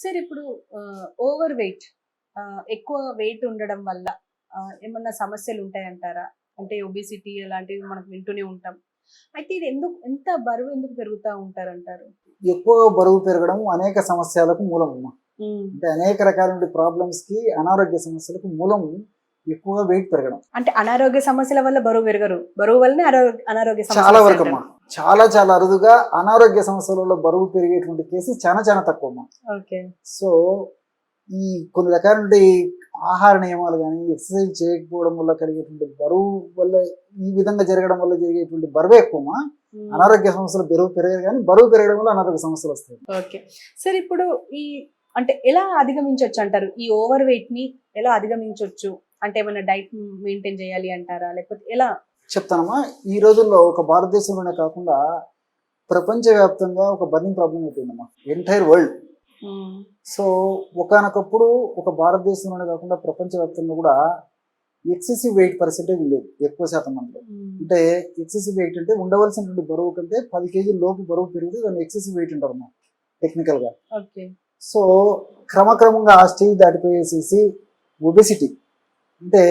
Sir ఇప్పుడు over weight ఎక్కువ wait ఉండడం వల్ల ఏమన్నా సమస్యలు ఉంటాయంటారా? అంటే ఒబిసిటీ అలాంటివి మనకు వింటూనే ఉంటాం. అయితే ఇది ఎందుకు ఎంత బరువు ఎందుకు పెరుగుతూ ఉంటారంటారు? ఎక్కువ బరువు పెరగడం అనేక సమస్యలకు మూలం అమ్మా. అంటే అనేక రకాల ప్రాబ్లమ్స్కి అనారోగ్య సమస్యలకు మూలం ఎక్కువగా వెయిట్ పెరగడం. అంటే అనారోగ్య సమస్యల వల్ల బరువు పెరగరు. బరువు వల్లనే అనారోగ్య చాలా వరకు. అమ్మా. చాలా చాలా అరుదుగా అనారోగ్య సమస్యలలో బరువు పెరిగేటువంటి కేసు చాలా చాలా తక్కువ సో ఈ కొన్ని రకాల ఆహార నియమాలు కానీ ఎక్సర్సైజ్ చేయకపోవడం వల్ల కలిగేటువంటి బరువు వల్ల ఈ విధంగా జరగడం వల్ల జరిగేటువంటి బరువు ఎక్కువమా అనారోగ్య సమస్యలు బరువు పెరగదు కానీ బరువు పెరగడం వల్ల అనారోగ్య సమస్యలు వస్తాయి. ఓకే. సార్ ఇప్పుడు ఈ అంటే ఎలా అధిగమించవచ్చు అంటారు? ఈ ఓవర్ వెయిట్ని ఎలా అధిగమించవచ్చు అంటే ఏమైనా డైట్ మెయింటైన్ చేయాలి అంటారా? లేకపోతే ఎలా చెప్తానమ్మా. ఈ రోజుల్లో ఒక భారతదేశంలోనే కాకుండా ప్రపంచవ్యాప్తంగా ఒక బర్నింగ్ ప్రాబ్లం అయిపోయిందమ్మా. ఎంటైర్ వరల్డ్ సో ఒకనొకప్పుడు ఒక భారతదేశంలోనే కాకుండా ప్రపంచవ్యాప్తంగా కూడా ఎక్సెసివ్ వెయిట్ పర్సెంటేజ్ ఉండేది ఎక్కువ శాతం మందిలో. అంటే ఎక్సెసివ్ వెయిట్ అంటే ఉండవలసినటువంటి బరువు కంటే పది కేజీల లోపు బరువు పెరిగితే దాన్ని ఎక్సెసివ్ వెయిట్ అంటారు అన్నమాట టెక్నికల్గా ఓకే. సో క్రమక్రమంగా ఆ స్టేజ్ దాటిపోయేసేసి ఒబెసిటీ అంటే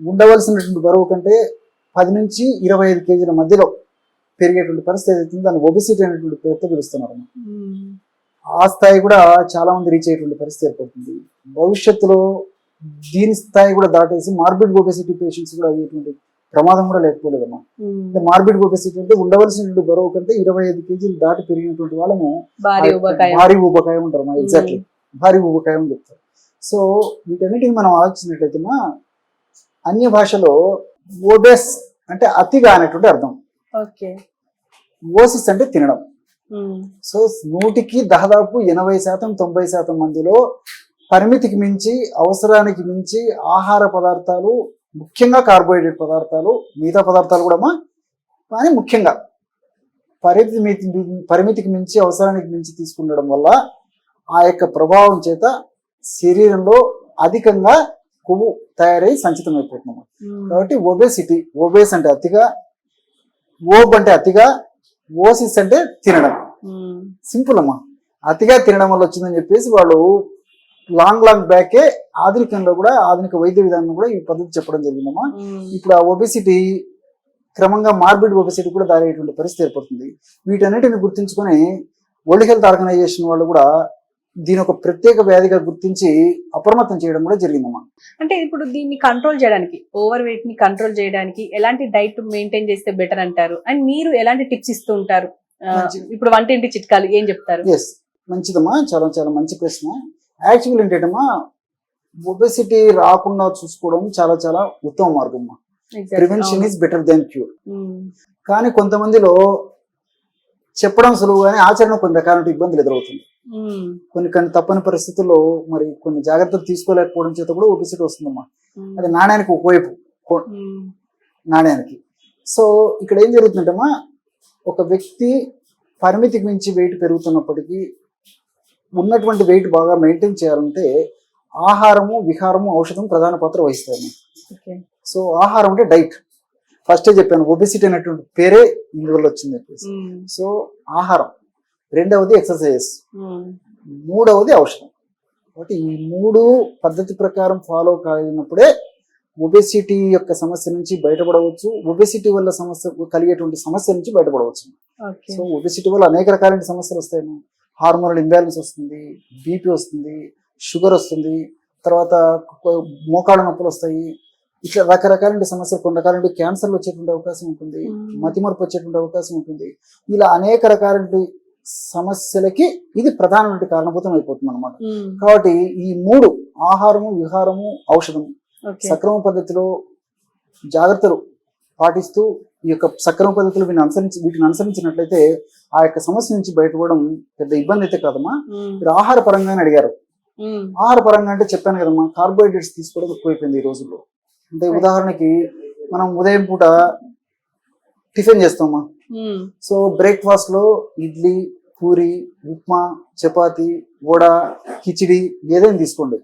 ఉండవలసినటువంటి బరువు కంటే పది నుంచి ఇరవై ఐదు కేజీల మధ్యలో పెరిగేటువంటి పరిస్థితి ఏదైతే దాన్ని ఒబెసిటీ అనేటువంటి పేరుతో పిలుస్తున్నారు. ఆ స్థాయి కూడా చాలా మంది రీచ్ అయ్యేటువంటి పరిస్థితి ఏర్పడుతుంది. భవిష్యత్తులో దీని స్థాయి కూడా దాటేసి మార్బిడ్ ఒబెసిటీ పేషెంట్స్ కూడా అయ్యేటువంటి ప్రమాదం కూడా లేకపోలేదమ్మా. అంటే మార్బిడ్ ఒబెసిటీ అంటే ఉండవలసినటువంటి బరువు కంటే ఇరవై ఐదు కేజీలు దాటి పెరిగినటువంటి వాళ్ళము భారీ ఊబకాయం. అంటారు మా ఎగ్జాక్ట్లీ భారీ ఊబకాయం అని చెప్తారు. సో వీటన్నిటిని మనం ఆలోచించినట్లయితే అన్య భాషలో ఓబెస్ అంటే అతిగా అనేటువంటి అర్థం. ఓకే. ఓసిస్ అంటే తినడం. సో నూటికి దాదాపు ఎనభై శాతం తొంభై శాతం మందిలో పరిమితికి మించి అవసరానికి మించి ఆహార పదార్థాలు ముఖ్యంగా కార్బోహైడ్రేట్ పదార్థాలు మిగతా పదార్థాలు కూడా మా కానీ ముఖ్యంగా పరిమితి పరిమితికి మించి అవసరానికి మించి తీసుకుండడం వల్ల ఆ యొక్క ప్రభావం చేత శరీరంలో అధికంగా కొవ్వు తయారై సంచితం అయిపోతున్నాం కాబట్టి ఒబేసిటీ ఒబేస్ అంటే అతిగా ఓబ్ అంటే అతిగా ఓసిస్ అంటే తినడం. సింపుల్ అమ్మా. అతిగా తినడం వల్ల వచ్చిందని చెప్పేసి వాళ్ళు లాంగ్ లాంగ్ బ్యాకే ఆధునికంలో కూడా ఆధునిక వైద్య విధానం కూడా ఈ పద్ధతి చెప్పడం జరిగిందమ్మా. ఇప్పుడు ఆ ఒబెసిటీ క్రమంగా మార్బిడ్ ఒబెసిటీ కూడా దారేటువంటి పరిస్థితి ఏర్పడుతుంది. వీటన్నిటిని గుర్తించుకొని వరల్డ్ హెల్త్ ఆర్గనైజేషన్ వాళ్ళు కూడా దీని ఒక ప్రత్యేక వ్యాధిగా గుర్తించి అప్రమత్తం చేయడం కూడా జరిగిందమ్మా అంటే ఇప్పుడు దీన్ని కంట్రోల్ చేయడానికి ఓవర్ వెయిట్ని కంట్రోల్ చేయడానికి ఎలాంటి డైట్ మెయింటైన్ చేస్తే బెటర్ అంటారు అండ్ మీరు ఎలాంటి టిప్స్ ఇస్తూ ఉంటారు ఇప్పుడు వంటింటి చిట్కాలు ఏం చెప్తారు ఎస్ మంచిదమ్మా చాలా చాలా మంచి ప్రశ్న యాక్చువల్ ఏంటంటమ్మా ఒబెసిటీ రాకుండా చూసుకోవడం చాలా చాలా ఉత్తమ మార్గం. Prevention. Is better than cure. కానీ కొంతమందిలో చెప్పడం సులువు కానీ ఆచరణ కొన్ని రకాల ఇబ్బందులు ఎదురవుతుంది. కొన్ని కొన్ని తప్పని పరిస్థితుల్లో మరి కొన్ని జాగ్రత్తలు తీసుకోలేకపోవడం చేత కూడా ఒబిసిటీ వస్తుందమ్మా. అది నాణ్యానికి ఒకవైపు. నాణ్యానికి సో ఇక్కడ ఏం జరుగుతుందంటమ్మా ఒక వ్యక్తి పరిమితికి మించి వెయిట్ పెరుగుతున్నప్పటికీ ఉన్నటువంటి వెయిట్ బాగా మెయింటైన్ చేయాలంటే ఆహారము విహారము ఔషధం ప్రధాన పాత్ర వహిస్తాయి సో ఆహారం అంటే డైట్ ఫస్టే చెప్పాను ఒబిసిటీ అనేటువంటి పేరే ఇందువల్ల వచ్చింది చెప్పేసి. సో ఆహారం. రెండవది ఎక్సర్సైజెస్. మూడవది ఔషధం. కాబట్టి ఈ మూడు పద్ధతి ప్రకారం ఫాలో కాగినప్పుడే ఒబెసిటీ యొక్క సమస్య నుంచి బయటపడవచ్చు. ఒబెసిటీ వల్ల సమస్య కలిగేటువంటి సమస్య నుంచి బయటపడవచ్చు. సో ఒబెసిటీ వల్ల అనేక రకాలైన సమస్యలు వస్తాయి హార్మోనల్ ఇంబ్యాలెన్స్ వస్తుంది బీపీ వస్తుంది షుగర్ వస్తుంది తర్వాత మోకాళ్ళ నొప్పులు వస్తాయి ఇట్లా రకరకాలైన సమస్యలు కొన్ని రకాలైన క్యాన్సర్లు వచ్చేటువంటి అవకాశం ఉంటుంది. మతిమరుపు వచ్చేటువంటి అవకాశం ఉంటుంది ఇలా అనేక రకాలైన సమస్యలకి ఇది ప్రధానమైన కారణభూతం అయిపోతుంది అనమాట. కాబట్టి ఈ మూడు ఆహారము విహారము ఔషధము సక్రమ పద్ధతిలో జాగ్రత్తలు పాటిస్తూ ఈ యొక్క సక్రమ పద్ధతులు వీటిని అనుసరించి వీటిని అనుసరించినట్లయితే ఆ యొక్క సమస్య నుంచి బయటపడడం పెద్ద ఇబ్బంది అయితే కాదమ్మా. మీరు ఆహార పరంగానే అడిగారు. ఆహార పరంగా అంటే చెప్పాను కదమ్మా కార్బోహైడ్రేట్స్ తీసుకోవడం ఎక్కువైపోయింది ఈ రోజుల్లో అంటే. ఉదాహరణకి మనం ఉదయం పూట టిఫిన్ చేస్తామా? ఉమ్. సో బ్రేక్ఫాస్ట్లో ఇడ్లీ పూరి ఉప్మా చపాతి వడ కిచిడి ఏదైనా తీసుకోండి.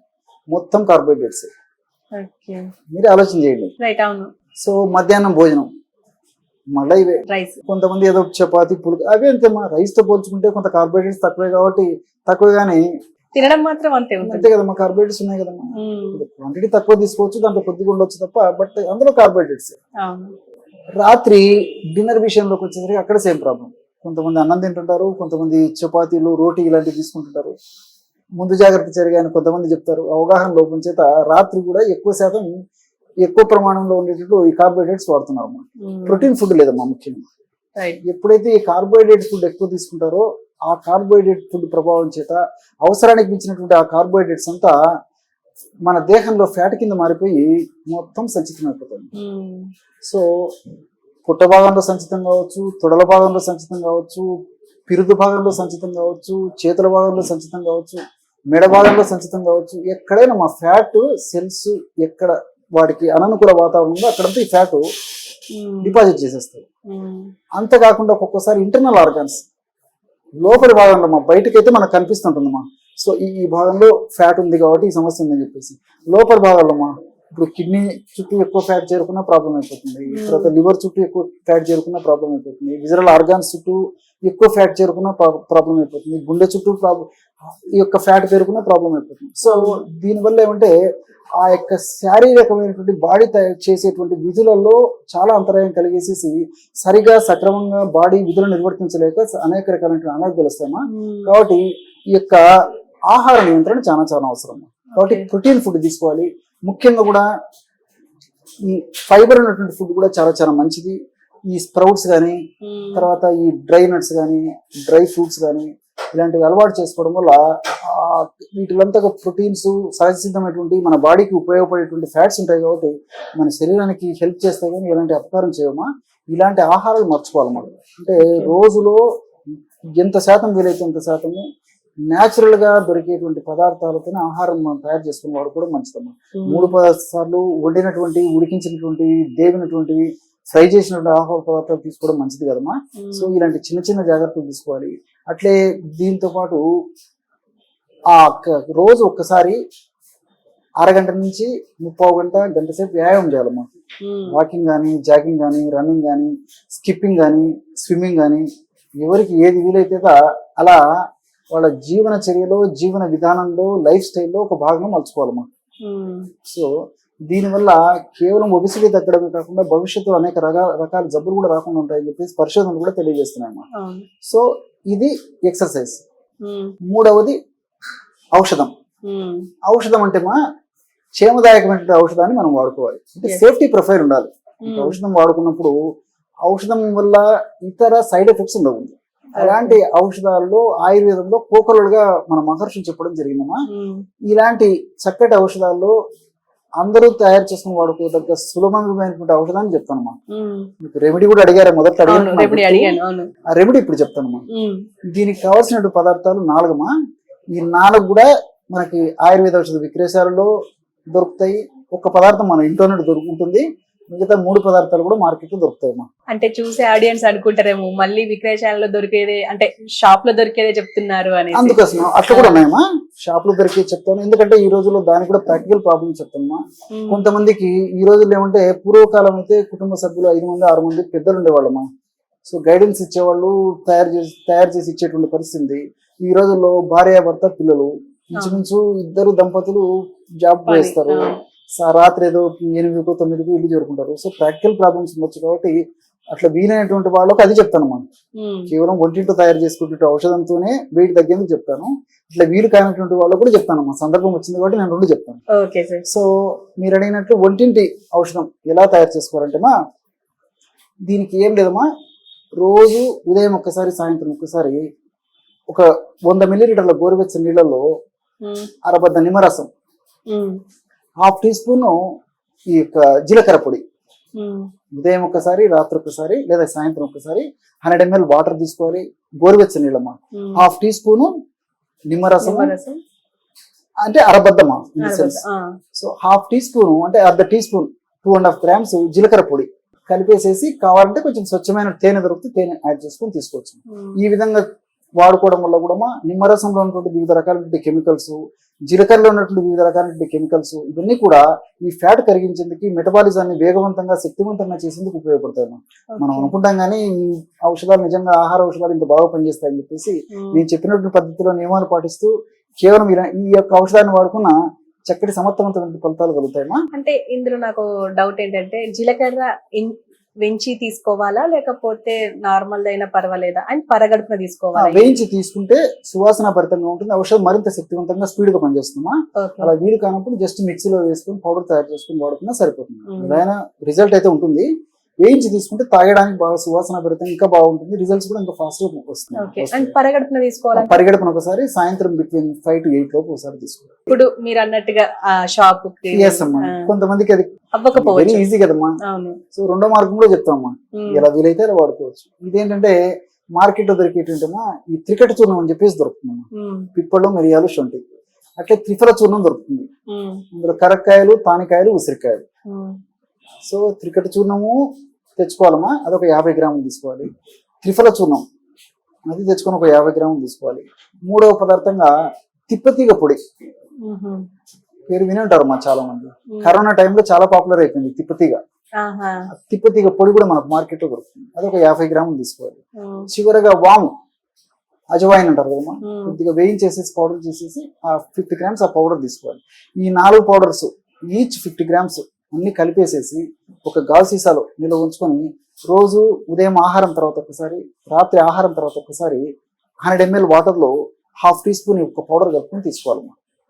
మొత్తం కార్బోహైడ్రేట్స్. మీరు ఆలోచన చేయండి. సో మధ్యాహ్నం భోజనం. మళ్ళీ ఇవే. రైస్ కొంతమంది ఏదో చపాతి పులుకు అవి అంతేమా? రైస్తో పోల్చుకుంటే కొంత కార్బోహైడ్రేట్స్ తక్కువే కాబట్టి తక్కువే కానీ తినడం మాత్రం అంతే ఉంటుంది. అంతే కదమ్మా కార్బోహైడ్రేట్స్ ఉన్నాయి కదమ్మా క్వాంటిటీ తక్కువ తీసుకోవచ్చు దాంట్లో కొద్దిగా ఉండొచ్చు తప్ప బట్ అందులో కార్బోహైడ్రేట్స్ రాత్రి డిన్నర్ విషయంలోకి వచ్చేసరికి అక్కడ సేమ్ ప్రాబ్లం కొంతమంది అన్నం తింటుంటారు కొంతమంది చపాతీలు రోటీ ఇలాంటివి తీసుకుంటుంటారు. ముందు జాగ్రత్త చర్య అని కొంతమంది చెప్తారు. అవగాహన లోపం చేత రాత్రి కూడా ఎక్కువ శాతం ఎక్కువ ప్రమాణంలో ఉండేటట్లు ఈ కార్బోహైడ్రేట్స్ వాడుతున్నారు ప్రోటీన్ ఫుడ్ లేదమ్మా ముఖ్యంగా. ఎప్పుడైతే ఈ కార్బోహైడ్రేట్ ఫుడ్ ఎక్కువ తీసుకుంటారో ఆ కార్బోహైడ్రేట్ ఫుడ్ ప్రభావం చేత అవసరానికి మించినటువంటి ఆ కార్బోహైడ్రేట్స్ అంతా మన దేహంలో ఫ్యాట్ కింద మారిపోయి మొత్తం సంచితం అయిపోతుంది ఉమ్, సో పుట్ట భాగంలో సంచితం కావచ్చు తొడల భాగంలో సంచితం కావచ్చు పిరుదు భాగంలో సంచితం కావచ్చు చేతుల భాగంలో సంచితం కావచ్చు మెడ భాగంలో సంచితం కావచ్చు ఎక్కడైనా మా ఫ్యాట్ సెల్స్ ఎక్కడ వాటికి అననుకూల వాతావరణం ఉందో అక్కడంతా ఈ ఫ్యాట్ ఉమ్, డిపాజిట్ చేసేస్తారు ఉమ్, అంతేకాకుండా ఒక్కొక్కసారి ఇంటర్నల్ ఆర్గాన్స్ లోపలి భాగంలో మా బయటకైతే మనకు కనిపిస్తుంటుందమ్మా. సో ఈ భాగంలో ఫ్యాట్ ఉంది కాబట్టి ఈ సమస్య ఉందని చెప్పేసి. లోపలి భాగంలో మా ఇప్పుడు కిడ్నీ చుట్టూ ఎక్కువ ఫ్యాట్ చేరుకున్న ప్రాబ్లం అయిపోతుంది. తర్వాత లివర్ చుట్టూ ఎక్కువ ఫ్యాట్ చేరుకున్న ప్రాబ్లం అయిపోతుంది. విజరల్ ఆర్గాన్స్ చుట్టూ ఎక్కువ ఫ్యాట్ చేరుకున్న ప్రాబ్లం అయిపోతుంది. గుండె చుట్టూ ప్రాబ్లం ఈ యొక్క ఫ్యాట్ పెరుగుకున్న ప్రాబ్లం అయిపోతుంది. సో దీనివల్ల ఏమంటే ఆ యొక్క శారీరకమైనటువంటి బాడీ తయారు చేసేటువంటి విధులలో చాలా అంతరాయం కలిగేసేసి సరిగా సక్రమంగా బాడీ విధులు నిర్వర్తించలేక అనేక రకాలైన అనారోగ్యాలు వస్తాయమ్మా. ఉమ్, కాబట్టి ఈ యొక్క ఆహార నియంత్రణ చాలా చాలా అవసరం కాబట్టి. ప్రోటీన్ ఫుడ్ తీసుకోవాలి. ముఖ్యంగా కూడా ఈ ఫైబర్ ఉన్నటువంటి ఫుడ్ కూడా చాలా చాలా మంచిది. ఈ స్ప్రౌట్స్ కానీ తర్వాత ఈ డ్రై నట్స్ కానీ డ్రై ఫ్రూట్స్ కానీ ఇలాంటివి అలవాటు చేసుకోవడం వల్ల వీటిలంతా ప్రోటీన్స్ సహజ సిద్ధమైనటువంటి మన బాడీకి ఉపయోగపడేటువంటి ఫ్యాట్స్ ఉంటాయి కాబట్టి మన శరీరానికి హెల్ప్ చేస్తాయి కానీ ఎలాంటి అపకారం చేయమా? ఇలాంటి ఆహారాలు మర్చిపోవాలి మనం. అంటే రోజులో ఎంత శాతం వీలైతే ఎంత శాతము గా దొరికేటువంటి పదార్థాలతోనే ఆహారం మనం తయారు చేసుకుని వాడుకోవడం మంచిదమ్మా. ఉమ్, మూడు పదార్థాలు వండినటువంటి ఉడికించినటువంటి దేవినటువంటివి ఫ్రై చేసినటువంటి ఆహార పదార్థాలు తీసుకోవడం మంచిది కదమ్మా. ఉమ్, సో ఇలాంటి చిన్న చిన్న జాగ్రత్తలు తీసుకోవాలి. అట్లే దీంతో పాటు ఆ రోజు ఒక్కసారి అరగంట నుంచి ముప్పావు గంట గంట సేపు వ్యాయామం చేయాలమ్మా. ఉమ్, వాకింగ్ కానీ జాగింగ్ కానీ రన్నింగ్ కానీ స్కిప్పింగ్ కానీ స్విమ్మింగ్ కానీ ఎవరికి ఏది వీలైతే అలా వాళ్ళ జీవన చర్యలో జీవన విధానంలో లైఫ్ స్టైల్లో ఒక భాగంగా మలుచుకోవాలమ్మా ఉమ్, సో దీనివల్ల కేవలం ఒబిసిటీ తగ్గడమే కాకుండా భవిష్యత్తులో అనేక రకాల రకాల జబ్బులు కూడా రాకుండా ఉంటాయని చెప్పేసి పరిశోధనలు కూడా తెలియజేస్తున్నాయమ్మా అవును. సో ఇది ఎక్సర్సైజ్. ఉమ్, మూడవది ఔషధం. ఉమ్, ఔషధం అంటే మా క్షేమదాయకమైన ఔషధాన్ని మనం వాడుకోవాలి. అంటే. సేఫ్టీ ప్రొఫైల్ ఉండాలి. ఔషధం వాడుకున్నప్పుడు ఔషధం వల్ల ఇతర సైడ్ ఎఫెక్ట్స్ ఉండవు. అలాంటి ఔషధాల్లో ఆయుర్వేదంలో కోకలుగా మన మహర్షి చెప్పడం జరిగిందమ్మా. ఇలాంటి చక్కటి ఔషధాల్లో అందరూ తయారు చేసుకుని వాడుకోదగ్గ సులభమైనటువంటి ఔషధాన్ని చెప్తానమ్మా. మీకు రెమెడీ కూడా అడిగారు మొదట అడిగాను ఆ రెమెడీ ఇప్పుడు చెప్తానమ్మా. దీనికి కావాల్సిన పదార్థాలు నాలుగమ్మా. ఈ నాలుగు కూడా మనకి ఆయుర్వేద ఔషధ విక్రయశాలలో దొరుకుతాయి. ఒక పదార్థం మన ఇంట్లోనే దొరుకుతుంది మిగతా మూడు పదార్థాలు కూడా మార్కెట్లో దొరుకుతాయమ్మా అంటే చూసే ఆడియన్స్ అనుకుంటారేమో మళ్ళీ విక్రయశాలలో దొరికేదే అంటే షాప్లో దొరికేదే చెప్తున్నారు అని అందుకోసం అట్లా కూడా ఉన్నాయమ్మా. షాప్లో దొరికే చెప్తాను. ఎందుకంటే ఈ రోజుల్లో దానికి కూడా ప్రాక్టికల్ ప్రాబ్లమ్ చెప్తానమ్మా కొంతమందికి ఈ రోజుల్లో ఏమంటే పూర్వకాలం అయితే కుటుంబ సభ్యులు ఐదు మంది ఆరు మంది పెద్దలు ఉండేవాళ్ళమ్మా సో గైడెన్స్ ఇచ్చేవాళ్ళు తయారు చేసి తయారు చేసి ఇచ్చేటువంటి పరిస్థితి. ఈ రోజుల్లో భార్య భర్త పిల్లలు ఇంచుమించు ఇద్దరు దంపతులు జాబ్ చేస్తారు. రాత్రి ఏదో ఎనిమిదికో తొమ్మిదికో ఇల్లు చేరుకుంటారు సో ప్రాక్టికల్ ప్రాబ్లమ్స్ ఉండొచ్చు కాబట్టి అట్లా వీలైనటువంటి వాళ్ళకి అది చెప్తాను మనం కేవలం ఒంటింటో తయారు చేసుకుంటే ఔషధంతోనే వెయిట్ తగ్గేందుకు చెప్తాను. ఇట్లా వీలు కానటువంటి వాళ్ళకు కూడా చెప్తాను మా సందర్భం వచ్చింది కాబట్టి నేను రెండు చెప్తాను. సో మీరు అడిగినట్లు ఒంటింటి ఔషధం ఎలా తయారు చేసుకోవాలంటే మా దీనికి ఏం లేదమ్మా రోజు ఉదయం ఒక్కసారి సాయంత్రం ఒక్కసారి ఒక వంద మిల్లీలీటర్ల గోరువెచ్చని నీళ్ళలో అరబద్ద నిమ్మరసం హాఫ్ టీ స్పూన్ ఈ యొక్క జీలకర్ర పొడి. ఉదయం ఒకసారి రాత్రి ఒకసారి లేదా సాయంత్రం ఒకసారి హండ్రెడ్ ఎంఎల్ వాటర్ తీసుకోవాలి. గోరువెచ్చని నీళ్ళమ్మా హాఫ్ టీ స్పూన్ నిమ్మరసం అంటే అరబద్దమా in. Sense so half teaspoon అంటే అర్ధ teaspoon two and half grams జీలకర్ర పొడి కలిపేసేసి కావాలంటే కొంచెం స్వచ్ఛమైన తేనె దొరికితే తేనె యాడ్ చేసుకొని తీసుకోవచ్చు. ఈ విధంగా వాడుకోవడం వల్ల కూడా నిమ్మరసంలో ఉన్నటువంటి వివిధ రకాలైన కెమికల్స్ జీలకర్రలో ఉన్నటువంటి వివిధ రకాలైన కెమికల్స్ ఇవన్నీ కూడా ఈ ఫ్యాట్ కరిగించేందుకు మెటబాలిజాన్ని వేగవంతంగా శక్తివంతంగా చేసేందుకు ఉపయోగపడతాయి. మనం. అనుకుంటాం కానీ ఈ ఔషధాలు నిజంగా ఆహార ఔషధాలు ఇంత బాగా పనిచేస్తాయని చెప్పేసి నేను చెప్పినటువంటి పద్ధతిలో నియమాలు పాటిస్తూ కేవలం ఈ యొక్క ఔషధాన్ని వాడుకున్న చక్కటి సమర్థవంతమైన ఫలితాలు కలుగుతాయమ్మా అంటే ఇందులో నాకు డౌట్ ఏంటంటే జీలకర్ర వెంచి తీసుకోవాలా? లేకపోతే నార్మల్ అయినా పర్వాలేదా? అండ్ పరగడుపున తీసుకోవాలా? వేయించి తీసుకుంటే సువాసన భరితంగా ఉంటుంది. ఔషధం మరింత శక్తివంతంగా స్పీడ్గా పనిచేస్తుందమ్మా ఓకే. అలా వీలు కానప్పుడు జస్ట్ మిక్సీలో వేసుకొని పౌడర్ తయారు చేసుకుని వాడుకున్నా సరిపోతుంది. రిజల్ట్ అయితే ఉంటుంది. వేయించి తీసుకుంటే తాగడానికి బాగా సువాసన భరితంగా ఇంకా బాగుంటుంది. రిజల్ట్స్ కూడా ఇంకా ఫాస్ట్గా వస్తుంది పరగడుపున పరిగెడపన ఒకసారి సాయంత్రం బిట్వీన్ ఫైవ్ టు ఎయిట్ లోపు ఒకసారి తీసుకోవాలి. ఇప్పుడు మీరు అన్నట్టుగా షాప్ అమ్మా. కొంతమందికి అది వెరీ అవ్వకపోవచ్చు ఈజీ కదమ్మా. సో రెండో మార్గం కూడా చెప్తామమ్మా. ఉమ్. ఎలా వీలైతే అలా వాడుకోవచ్చు. ఇదేంటంటే మార్కెట్లో దొరికేటంటేమా ఈ త్రికట చూర్ణం అని చెప్పేసి దొరుకుతుందమ్మా. ఉమ్. పిప్పళ్ళు మిరియాలు శొంఠి అట్లే త్రిఫల చూర్ణం దొరుకుతుంది. ఉమ్. ఇందులో కరక్కాయలు తానికాయలు ఉసిరికాయలు. సో త్రికట చూర్ణము తెచ్చుకోవాలమ్మా అదొక యాభై గ్రాములు తీసుకోవాలి. త్రిఫల చూర్ణం అది తెచ్చుకొని ఒక యాభై గ్రాములు తీసుకోవాలి. మూడవ పదార్థంగా తిప్పతీగ పొడి. పేరు విని ఉంటారు మా చాలా మంది. కరోనా టైంలో చాలా పాపులర్ అయిపోయింది తిప్పతీగ. తిప్పతీగ పొడి కూడా మనకు మార్కెట్లో దొరుకుతుంది. అదొక యాభై గ్రాములు తీసుకోవాలి. చివరగా వాము. అజవాయిన్ అంటారు కదమ్మా. కొద్దిగా వేయించేసేసి పౌడర్ చేసేసి ఆ ఫిఫ్టీ గ్రామ్స్ ఆ పౌడర్ తీసుకోవాలి. ఈ నాలుగు పౌడర్స్ ఈచ్ ఫిఫ్టీ గ్రామ్స్ అన్ని కలిపేసేసి ఒక గాజు సీసాలో నిల్వ ఉంచుకొని రోజు ఉదయం ఆహారం తర్వాత ఒకసారి రాత్రి ఆహారం తర్వాత ఒకసారి హండ్రెడ్ ఎంఎల్ వాటర్లో హాఫ్ టీ స్పూన్ ఒక పౌడర్ కలుపుకొని తీసుకోవాలి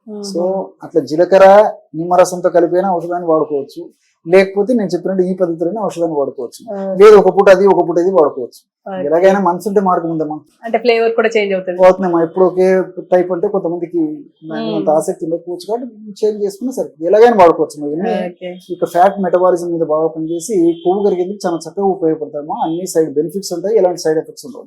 ఉమ్. సో అట్లా జీలకర్ర నిమ్మరసంతో కలిపిన ఔషధాన్ని వాడుకోవచ్చు లేకపోతే నేను చెప్పినట్టు ఈ పద్ధతిలోనే ఔషధాన్ని వాడుకోవచ్చు. లేదు ఒక పూట అది ఒక పూట ఇది వాడుకోవచ్చు. ఎలాగైనా మనసు ఉంటే మార్గం ఉందమ్మా అంటే ఫ్లేవర్ కూడా చేంజ్ అవుతుంది. పోతున్నామా ఎప్పుడు ఒకే టైప్ అంటే కొంతమందికి అంత ఆసక్తి ఉండకపోవచ్చు కాబట్టి చేంజ్ చేసుకున్నా సరే ఎలాగైనా వాడుకోవచ్చు ఇవన్నీ ఇక ఫ్యాట్ మెటబాలిజం మీద బాగా పనిచేసి కొవ్వు కరిగేందుకు చాలా చక్కగా ఉపయోగపడతామా అన్ని సైడ్ బెనిఫిట్స్ ఉంటాయి ఎలాంటి సైడ్ ఎఫెక్ట్స్ ఉండవు.